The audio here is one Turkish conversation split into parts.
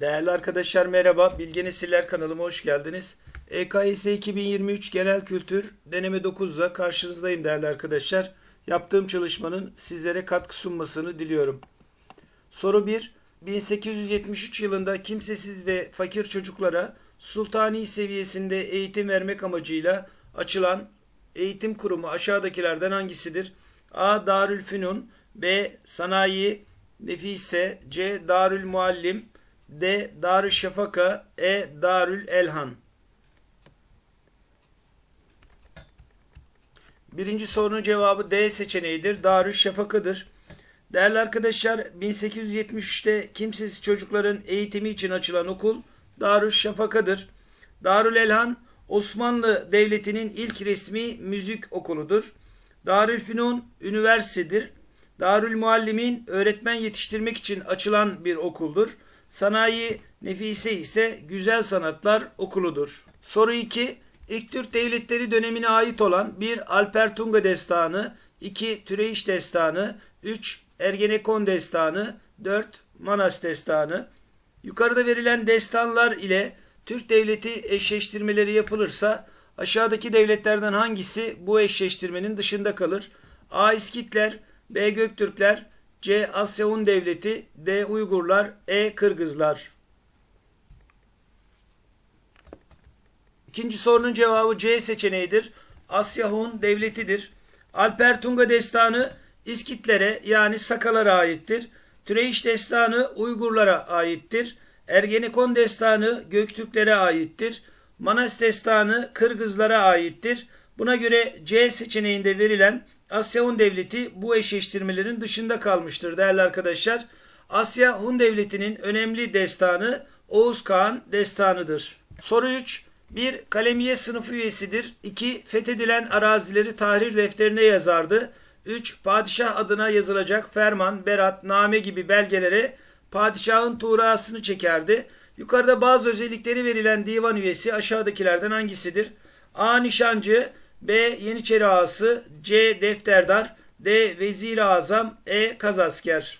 Değerli arkadaşlar merhaba. Bilge Nesiller kanalıma hoş geldiniz. EKS 2023 Genel Kültür deneme 9'da karşınızdayım değerli arkadaşlar. Yaptığım çalışmanın sizlere katkı sunmasını diliyorum. Soru 1. 1873 yılında kimsesiz ve fakir çocuklara sultani seviyesinde eğitim vermek amacıyla açılan eğitim kurumu aşağıdakilerden hangisidir? A. Darülfünun B. Sanayi Nefise C. Darül Muallim D. Darül Şafaka E. Darül Elhan Birinci sorunun cevabı D seçeneğidir. Darül Şafaka'dır. Değerli arkadaşlar 1873'te kimsesiz çocukların eğitimi için açılan okul Darül Şafaka'dır. Darül Elhan Osmanlı Devleti'nin ilk resmi müzik okuludur. Darülfünun üniversitedir. Darül Muallimin öğretmen yetiştirmek için açılan bir okuldur. Sanayi Nefise ise Güzel Sanatlar Okuludur. Soru 2. İlk Türk Devletleri dönemine ait olan 1. Alper Tunga Destanı 2. Türeyiş Destanı 3. Ergenekon Destanı 4. Manas Destanı Yukarıda verilen destanlar ile Türk Devleti eşleştirmeleri yapılırsa aşağıdaki devletlerden hangisi bu eşleştirmenin dışında kalır? A. İskitler B. Göktürkler C. Asya Hun Devleti D. Uygurlar E. Kırgızlar İkinci sorunun cevabı C seçeneğidir. Asya Hun Devleti'dir. Alper Tunga Destanı İskitlere yani Sakalara aittir. Türeyiş Destanı Uygurlara aittir. Ergenekon Destanı Göktürklere aittir. Manas Destanı Kırgızlara aittir. Buna göre C seçeneğinde verilen Asya Hun Devleti bu eşleştirmelerin dışında kalmıştır değerli arkadaşlar. Asya Hun Devleti'nin önemli destanı Oğuz Kağan destanıdır. Soru 3. 1. Kalemiye sınıfı üyesidir. 2. Fethedilen arazileri tahrir defterine yazardı. 3. Padişah adına yazılacak ferman, berat, name gibi belgelere padişahın tuğrasını çekerdi. Yukarıda bazı özellikleri verilen divan üyesi aşağıdakilerden hangisidir? A. Nişancı B. Yeniçeri ağası C. Defterdar D. Vezir-i Azam E. Kazasker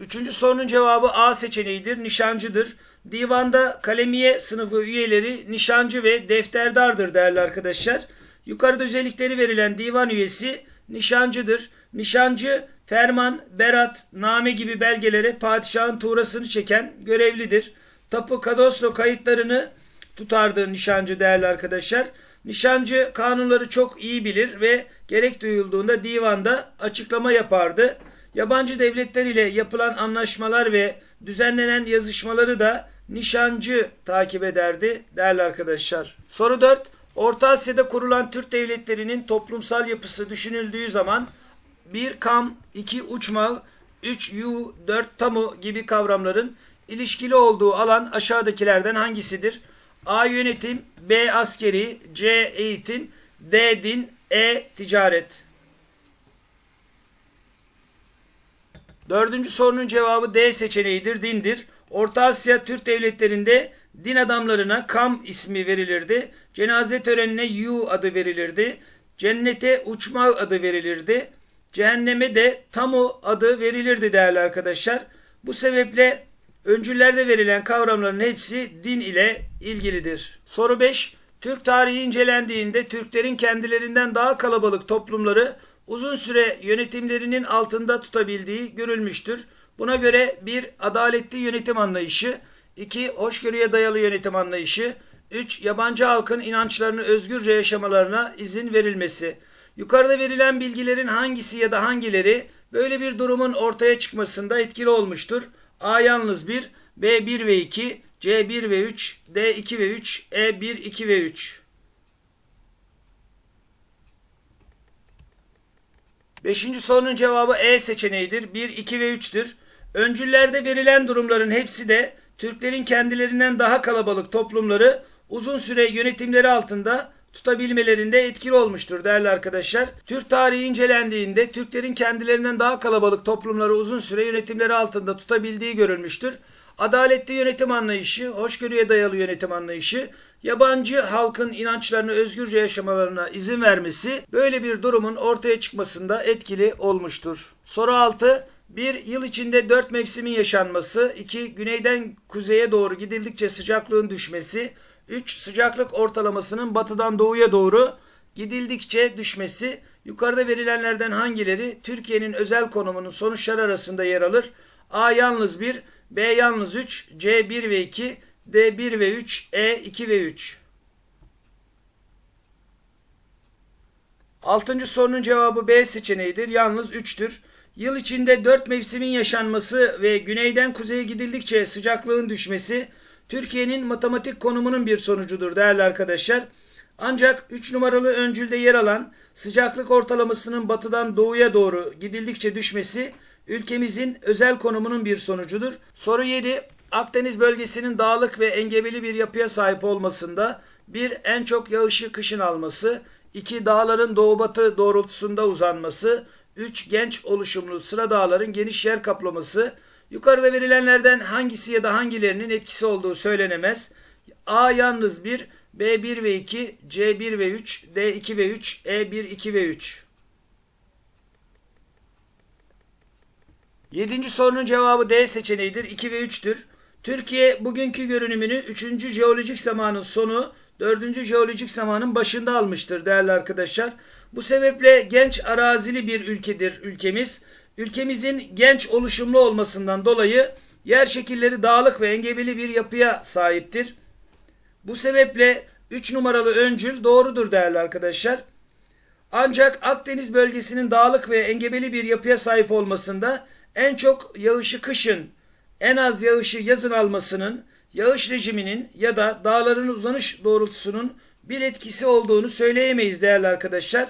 Üçüncü sorunun cevabı A seçeneğidir. Nişancıdır. Divanda kalemiye sınıfı üyeleri nişancı ve defterdardır değerli arkadaşlar. Yukarıda özellikleri verilen divan üyesi nişancıdır. Nişancı ferman, berat, name gibi belgelere padişahın tuğrasını çeken görevlidir. Tapu kadastro kayıtlarını tutardı nişancı değerli arkadaşlar. Nişancı kanunları çok iyi bilir ve gerek duyulduğunda divanda açıklama yapardı. Yabancı devletler ile yapılan anlaşmalar ve düzenlenen yazışmaları da nişancı takip ederdi değerli arkadaşlar. Soru 4. Orta Asya'da kurulan Türk devletlerinin toplumsal yapısı düşünüldüğü zaman 1 kam, 2 uçma, 3 yu, 4 tamu gibi kavramların ilişkili olduğu alan aşağıdakilerden hangisidir? A. Yönetim B. Askeri C. Eğitim D. Din E. Ticaret Dördüncü sorunun cevabı D seçeneğidir, dindir. Orta Asya Türk devletlerinde din adamlarına Kam ismi verilirdi. Cenaze törenine Yu adı verilirdi. Cennete uçma adı verilirdi. Cehenneme de Tamu adı verilirdi değerli arkadaşlar. Bu sebeple öncüllerde verilen kavramların hepsi din ile ilgilidir. Soru 5. Türk tarihi incelendiğinde Türklerin kendilerinden daha kalabalık toplumları uzun süre yönetimlerinin altında tutabildiği görülmüştür. Buna göre bir adaletli yönetim anlayışı, 2 hoşgörüye dayalı yönetim anlayışı, 3 yabancı halkın inançlarını özgürce yaşamalarına izin verilmesi. Yukarıda verilen bilgilerin hangisi ya da hangileri böyle bir durumun ortaya çıkmasında etkili olmuştur? A yalnız 1, B 1 ve 2, C 1 ve 3, D 2 ve 3, E 1, 2 ve 3. Beşinci sorunun cevabı E seçeneğidir. 1, 2 ve 3'tür. Öncüllerde verilen durumların hepsi de Türklerin kendilerinden daha kalabalık toplumları uzun süre yönetimleri altında tutabilmelerinde etkili olmuştur değerli arkadaşlar. Türk tarihi incelendiğinde Türklerin kendilerinden daha kalabalık toplumları uzun süre yönetimleri altında tutabildiği görülmüştür. Adaletli yönetim anlayışı, hoşgörüye dayalı yönetim anlayışı, yabancı halkın inançlarını özgürce yaşamalarına izin vermesi böyle bir durumun ortaya çıkmasında etkili olmuştur. Soru 6. 1. Yıl içinde 4 mevsimin yaşanması. 2. Güneyden kuzeye doğru gidildikçe sıcaklığın düşmesi. 3. Sıcaklık ortalamasının batıdan doğuya doğru gidildikçe düşmesi. Yukarıda verilenlerden hangileri Türkiye'nin özel konumunun sonuçları arasında yer alır? A yalnız 1, B yalnız 3, C 1 ve 2, D 1 ve 3, E 2 ve 3. Altıncı sorunun cevabı B seçeneğidir. Yalnız 3'tür. Yıl içinde 4 mevsimin yaşanması ve güneyden kuzeye gidildikçe sıcaklığın düşmesi Türkiye'nin matematik konumunun bir sonucudur değerli arkadaşlar. Ancak 3 numaralı öncülde yer alan sıcaklık ortalamasının batıdan doğuya doğru gidildikçe düşmesi ülkemizin özel konumunun bir sonucudur. Soru 7. Akdeniz bölgesinin dağlık ve engebeli bir yapıya sahip olmasında bir en çok yağışı kışın alması, 2. Dağların doğu batı doğrultusunda uzanması, 3. Genç oluşumlu sıra dağların geniş yer kaplaması. Yukarıda verilenlerden hangisi ya da hangilerinin etkisi olduğu söylenemez. A yalnız 1, B 1 ve 2, C 1 ve 3, D 2 ve 3, E 1, 2 ve 3. Yedinci sorunun cevabı D seçeneğidir. 2 ve 3'tür. Türkiye bugünkü görünümünü 3. jeolojik zamanın sonu 4. jeolojik zamanın başında almıştır değerli arkadaşlar. Bu sebeple genç arazili bir ülkedir ülkemiz. Ülkemizin genç oluşumlu olmasından dolayı yer şekilleri dağlık ve engebeli bir yapıya sahiptir. Bu sebeple 3 numaralı öncül doğrudur değerli arkadaşlar. Ancak Akdeniz bölgesinin dağlık ve engebeli bir yapıya sahip olmasında en çok yağışı kışın, en az yağışı yazın almasının, yağış rejiminin ya da dağların uzanış doğrultusunun bir etkisi olduğunu söyleyemeyiz değerli arkadaşlar.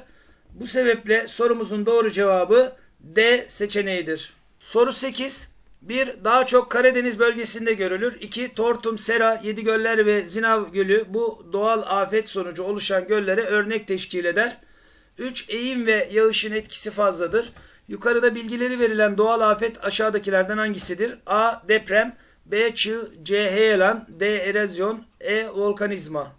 Bu sebeple sorumuzun doğru cevabı D seçeneğidir. Soru 8. 1. Daha çok Karadeniz bölgesinde görülür. 2. Tortum, Sera, Yedigöller ve Zinav Gölü bu doğal afet sonucu oluşan göllere örnek teşkil eder. 3. Eğim ve yağışın etkisi fazladır. Yukarıda bilgileri verilen doğal afet aşağıdakilerden hangisidir? A. Deprem B. Çığ C. Heyelan D. Erozyon E. Volkanizma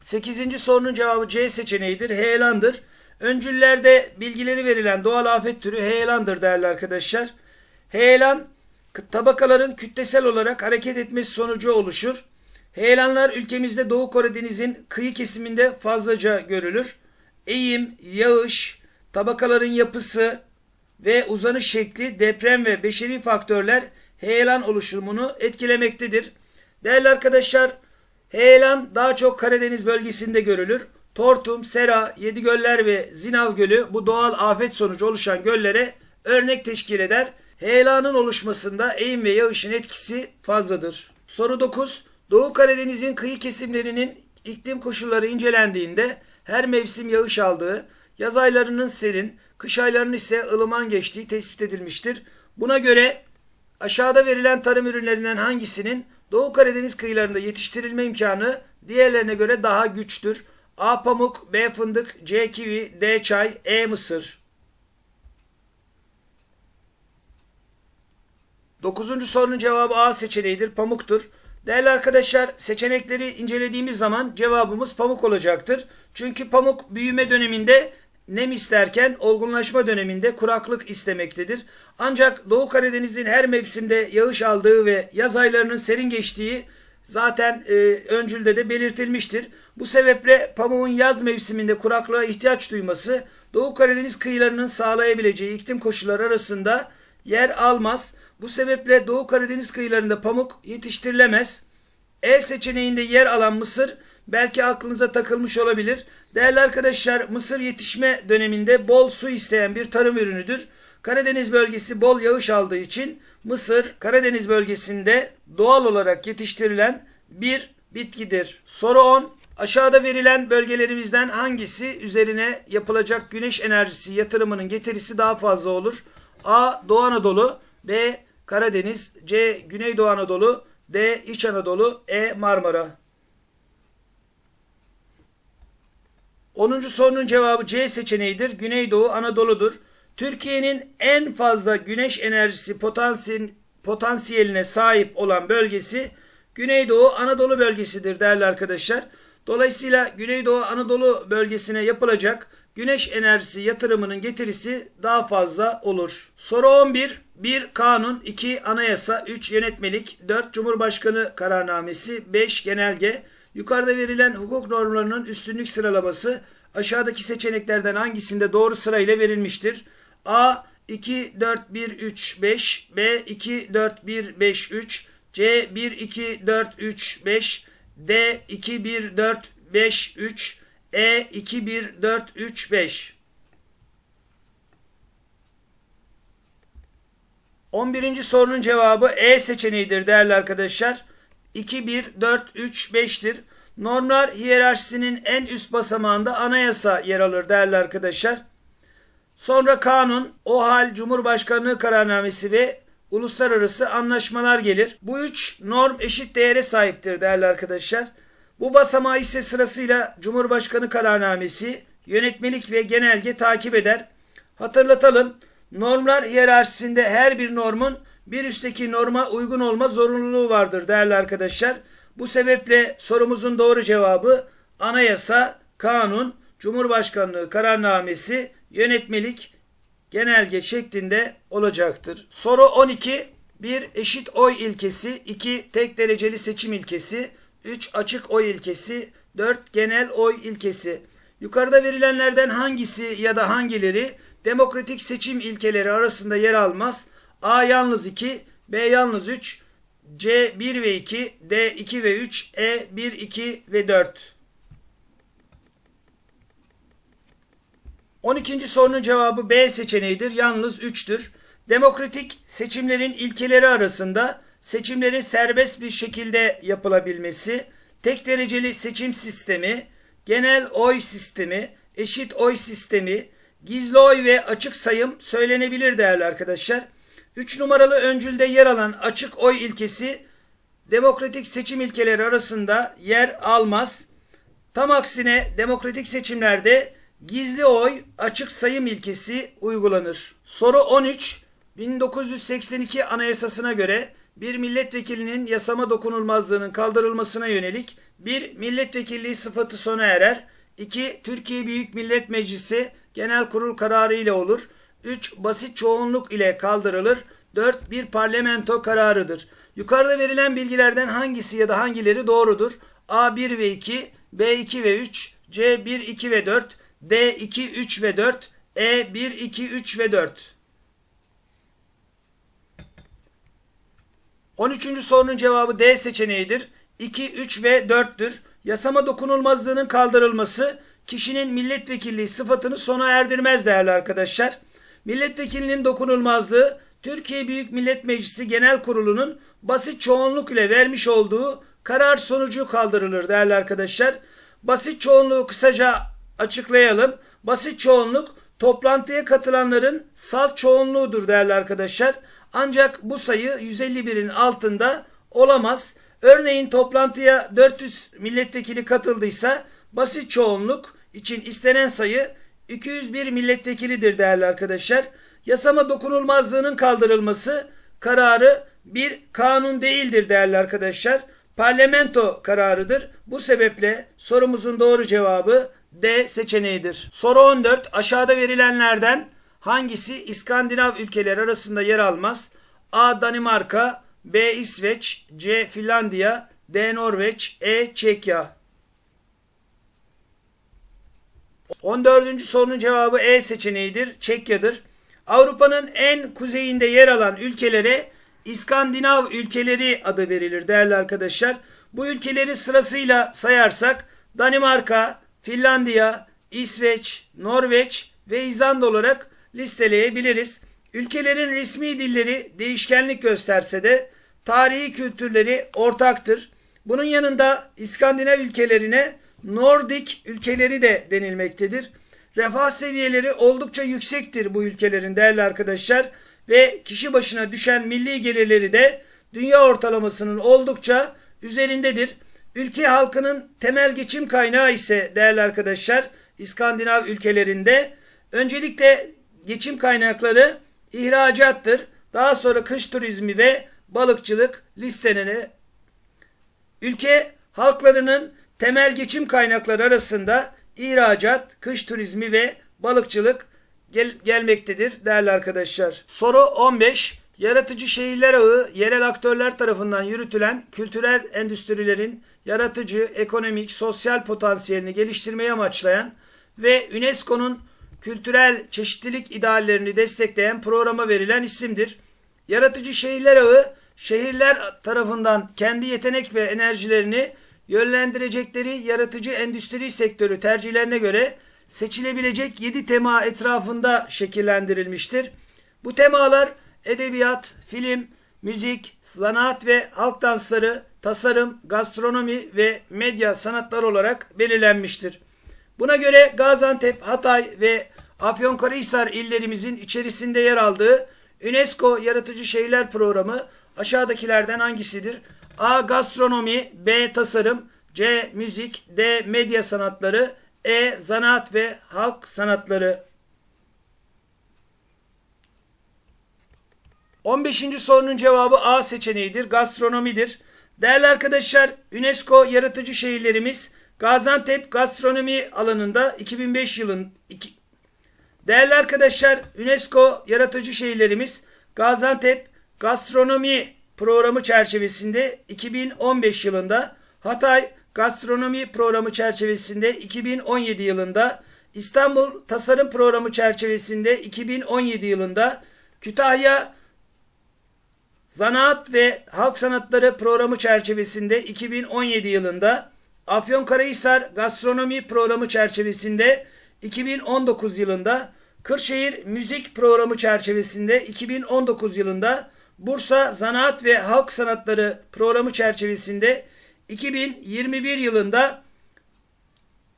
8. sorunun cevabı C seçeneğidir. Heyelandır. Öncüllerde bilgileri verilen doğal afet türü heyelandır değerli arkadaşlar. Heyelan tabakaların kütlesel olarak hareket etmesi sonucu oluşur. Heyelanlar ülkemizde Doğu Karadeniz'in kıyı kesiminde fazlaca görülür. Eğim, yağış, tabakaların yapısı ve uzanış şekli, deprem ve beşeri faktörler heyelan oluşumunu etkilemektedir. Değerli arkadaşlar, heyelan daha çok Karadeniz bölgesinde görülür. Tortum, Sera, Yedigöller ve Zinav Gölü bu doğal afet sonucu oluşan göllere örnek teşkil eder. Heyelanın oluşmasında eğim ve yağışın etkisi fazladır. Soru 9. Doğu Karadeniz'in kıyı kesimlerinin iklim koşulları incelendiğinde her mevsim yağış aldığı, yaz aylarının serin, kış aylarının ise ılıman geçtiği tespit edilmiştir. Buna göre aşağıda verilen tarım ürünlerinden hangisinin Doğu Karadeniz kıyılarında yetiştirilme imkanı diğerlerine göre daha güçtür? A. Pamuk, B. Fındık, C. Kivi, D. Çay, E. Mısır. Dokuzuncu sorunun cevabı A seçeneğidir. Pamuktur. Değerli arkadaşlar seçenekleri incelediğimiz zaman cevabımız pamuk olacaktır. Çünkü pamuk büyüme döneminde nem isterken olgunlaşma döneminde kuraklık istemektedir. Ancak Doğu Karadeniz'in her mevsimde yağış aldığı ve yaz aylarının serin geçtiği zaten e, öncülde de belirtilmiştir. Bu sebeple pamuğun yaz mevsiminde kuraklığa ihtiyaç duyması Doğu Karadeniz kıyılarının sağlayabileceği iklim koşulları arasında yer almaz. Bu sebeple Doğu Karadeniz kıyılarında pamuk yetiştirilemez. E seçeneğinde yer alan mısır belki aklınıza takılmış olabilir. Değerli arkadaşlar mısır yetişme döneminde bol su isteyen bir tarım ürünüdür. Karadeniz bölgesi bol yağış aldığı için mısır Karadeniz bölgesinde doğal olarak yetiştirilen bir bitkidir. Soru 10. Aşağıda verilen bölgelerimizden hangisi üzerine yapılacak güneş enerjisi yatırımının getirisi daha fazla olur? A. Doğu Anadolu B. Karadeniz C. Güneydoğu Anadolu D. İç Anadolu E. Marmara 10. sorunun cevabı C seçeneğidir. Güneydoğu Anadolu'dur. Türkiye'nin en fazla güneş enerjisi potansiyeline sahip olan bölgesi Güneydoğu Anadolu bölgesidir değerli arkadaşlar. Dolayısıyla Güneydoğu Anadolu bölgesine yapılacak güneş enerjisi yatırımının getirisi daha fazla olur. Soru 11. 1. Kanun 2. Anayasa 3. Yönetmelik 4. Cumhurbaşkanı kararnamesi 5. Genelge Yukarıda verilen hukuk normlarının üstünlük sıralaması aşağıdaki seçeneklerden hangisinde doğru sırayla verilmiştir? A 2 4 1 3 5 B 2 4 1 5 3 C 1 2 4 3 5 D 2 1 4 5 3 E 2 1 4 3 5 11. sorunun cevabı E seçeneğidir değerli arkadaşlar. 2 1 4 3 5'tir. Normlar hiyerarşisinin en üst basamağında anayasa yer alır değerli arkadaşlar. Sonra kanun, OHAL, Cumhurbaşkanlığı kararnamesi ve uluslararası anlaşmalar gelir. Bu üç norm eşit değere sahiptir değerli arkadaşlar. Bu basamağı ise sırasıyla Cumhurbaşkanı kararnamesi, yönetmelik ve genelge takip eder. Hatırlatalım, normlar hiyerarşisinde her bir normun bir üstteki norma uygun olma zorunluluğu vardır değerli arkadaşlar. Bu sebeple sorumuzun doğru cevabı anayasa, kanun, Cumhurbaşkanlığı kararnamesi, yönetmelik, genelge şeklinde olacaktır. Soru 12. 1. Eşit oy ilkesi. 2. Tek dereceli seçim ilkesi. 3. Açık oy ilkesi. 4. Genel oy ilkesi. Yukarıda verilenlerden hangisi ya da hangileri demokratik seçim ilkeleri arasında yer almaz? A yalnız 2, B yalnız 3, C 1 ve 2, D 2 ve 3, E 1, 2 ve 4. 12. sorunun cevabı B seçeneğidir. Yalnız 3'tür. Demokratik seçimlerin ilkeleri arasında seçimlerin serbest bir şekilde yapılabilmesi, tek dereceli seçim sistemi, genel oy sistemi, eşit oy sistemi, gizli oy ve açık sayım söylenebilir değerli arkadaşlar. 3 numaralı öncülde yer alan açık oy ilkesi demokratik seçim ilkeleri arasında yer almaz. Tam aksine demokratik seçimlerde gizli oy açık sayım ilkesi uygulanır. Soru 13. 1982 Anayasasına göre bir milletvekilinin yasama dokunulmazlığının kaldırılmasına yönelik bir milletvekilliği sıfatı sona erer. 2. Türkiye Büyük Millet Meclisi genel kurul kararı ile olur. 3. Basit çoğunluk ile kaldırılır. 4. Bir parlamento kararıdır. Yukarıda verilen bilgilerden hangisi ya da hangileri doğrudur? A 1 ve 2, B 2 ve 3, C 1, 2 ve 4, D 2, 3 ve 4, E 1, 2, 3 ve 4. 13. sorunun cevabı D seçeneğidir. 2, 3 ve 4'tür. Yasama dokunulmazlığının kaldırılması kişinin milletvekilliği sıfatını sona erdirmez değerli arkadaşlar. Milletvekilinin dokunulmazlığı Türkiye Büyük Millet Meclisi Genel Kurulu'nun basit çoğunluk ile vermiş olduğu karar sonucu kaldırılır değerli arkadaşlar. Basit çoğunluğu kısaca açıklayalım. Basit çoğunluk toplantıya katılanların salt çoğunluğudur değerli arkadaşlar. Ancak bu sayı 151'in altında olamaz. Örneğin toplantıya 400 milletvekili katıldıysa basit çoğunluk için istenen sayı 201 milletvekilidir değerli arkadaşlar. Yasama dokunulmazlığının kaldırılması kararı bir kanun değildir değerli arkadaşlar. Parlamento kararıdır. Bu sebeple sorumuzun doğru cevabı D seçeneğidir. Soru 14. Aşağıda verilenlerden hangisi İskandinav ülkeleri arasında yer almaz? A. Danimarka B. İsveç C. Finlandiya D. Norveç E. Çekya 14. sorunun cevabı E seçeneğidir. Çekya'dır. Avrupa'nın en kuzeyinde yer alan ülkelere İskandinav ülkeleri adı verilir değerli arkadaşlar. Bu ülkeleri sırasıyla sayarsak Danimarka, Finlandiya, İsveç, Norveç ve İzlanda olarak listeleyebiliriz. Ülkelerin resmi dilleri değişkenlik gösterse de tarihi kültürleri ortaktır. Bunun yanında İskandinav ülkelerine Nordik ülkeleri de denilmektedir. Refah seviyeleri oldukça yüksektir bu ülkelerin değerli arkadaşlar ve kişi başına düşen milli gelirleri de dünya ortalamasının oldukça üzerindedir. Ülke halkının temel geçim kaynağı ise değerli arkadaşlar İskandinav ülkelerinde öncelikle geçim kaynakları ihracattır. Daha sonra kış turizmi ve balıkçılık listenene ülke halklarının temel geçim kaynakları arasında ihracat, kış turizmi ve balıkçılık gel- gelmektedir değerli arkadaşlar. Soru 15. Yaratıcı şehirler ağı yerel aktörler tarafından yürütülen kültürel endüstrilerin yaratıcı, ekonomik, sosyal potansiyelini geliştirmeyi amaçlayan ve UNESCO'nun kültürel çeşitlilik ideallerini destekleyen programa verilen isimdir. Yaratıcı şehirler ağı şehirler tarafından kendi yetenek ve enerjilerini yönlendirecekleri yaratıcı endüstri sektörü tercihlerine göre seçilebilecek 7 tema etrafında şekillendirilmiştir. Bu temalar edebiyat, film, müzik, sanat ve halk dansları, tasarım, gastronomi ve medya sanatları olarak belirlenmiştir. Buna göre Gaziantep, Hatay ve Afyonkarahisar illerimizin içerisinde yer aldığı UNESCO Yaratıcı Şehirler Programı aşağıdakilerden hangisidir? A. Gastronomi B. Tasarım C. Müzik D. Medya sanatları E. Zanaat ve halk sanatları 15. sorunun cevabı A seçeneğidir. Gastronomidir. Değerli arkadaşlar, UNESCO yaratıcı şehirlerimiz Gaziantep gastronomi alanında 2005 yılın iki- Değerli arkadaşlar, UNESCO yaratıcı şehirlerimiz Gaziantep gastronomi programı çerçevesinde 2015 yılında, Hatay gastronomi programı çerçevesinde 2017 yılında, İstanbul tasarım programı çerçevesinde 2017 yılında, Kütahya Zanaat ve Halk Sanatları programı çerçevesinde 2017 yılında, Afyonkarahisar Gastronomi programı çerçevesinde 2019 yılında, Kırşehir Müzik programı çerçevesinde 2019 yılında, Bursa Zanaat ve Halk Sanatları programı çerçevesinde 2021 yılında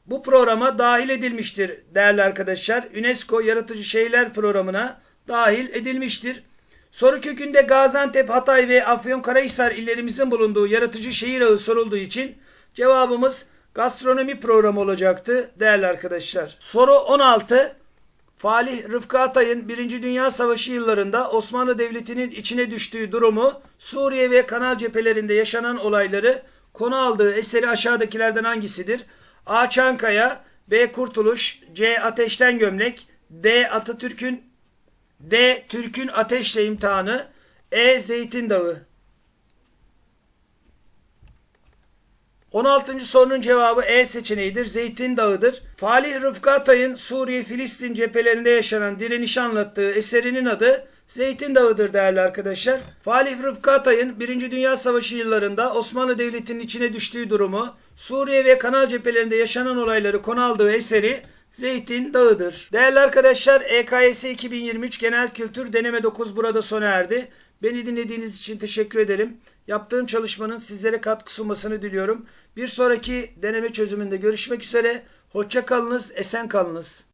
bu programa dahil edilmiştir değerli arkadaşlar. UNESCO Yaratıcı Şehirler Programı'na dahil edilmiştir. Soru kökünde Gaziantep, Hatay ve Afyonkarahisar illerimizin bulunduğu yaratıcı şehir ağı sorulduğu için cevabımız gastronomi programı olacaktı değerli arkadaşlar. Soru 16. Falih Rıfkı Atay'ın 1. Dünya Savaşı yıllarında Osmanlı Devleti'nin içine düştüğü durumu, Suriye ve Kanal cephelerinde yaşanan olayları konu aldığı eseri aşağıdakilerden hangisidir? A. Çankaya B. Kurtuluş C. Ateşten Gömlek D. Atatürk'ün D. Türk'ün ateşle imtihanı E. Zeytin Dağı 16. sorunun cevabı E seçeneğidir. Zeytin Dağı'dır. Falih Rıfkı Atay'ın Suriye-Filistin cephelerinde yaşanan direnişi anlattığı eserinin adı Zeytin Dağı'dır değerli arkadaşlar. Falih Rıfkı Atay'ın 1. Dünya Savaşı yıllarında Osmanlı Devleti'nin içine düştüğü durumu, Suriye ve Kanal cephelerinde yaşanan olayları konu aldığı eseri Zeytin Dağı'dır. Değerli arkadaşlar EKS 2023 Genel Kültür Deneme 9 burada sona erdi. Beni dinlediğiniz için teşekkür ederim. Yaptığım çalışmanın sizlere katkı sunmasını diliyorum. Bir sonraki deneme çözümünde görüşmek üzere. Hoşça kalınız, esen kalınız.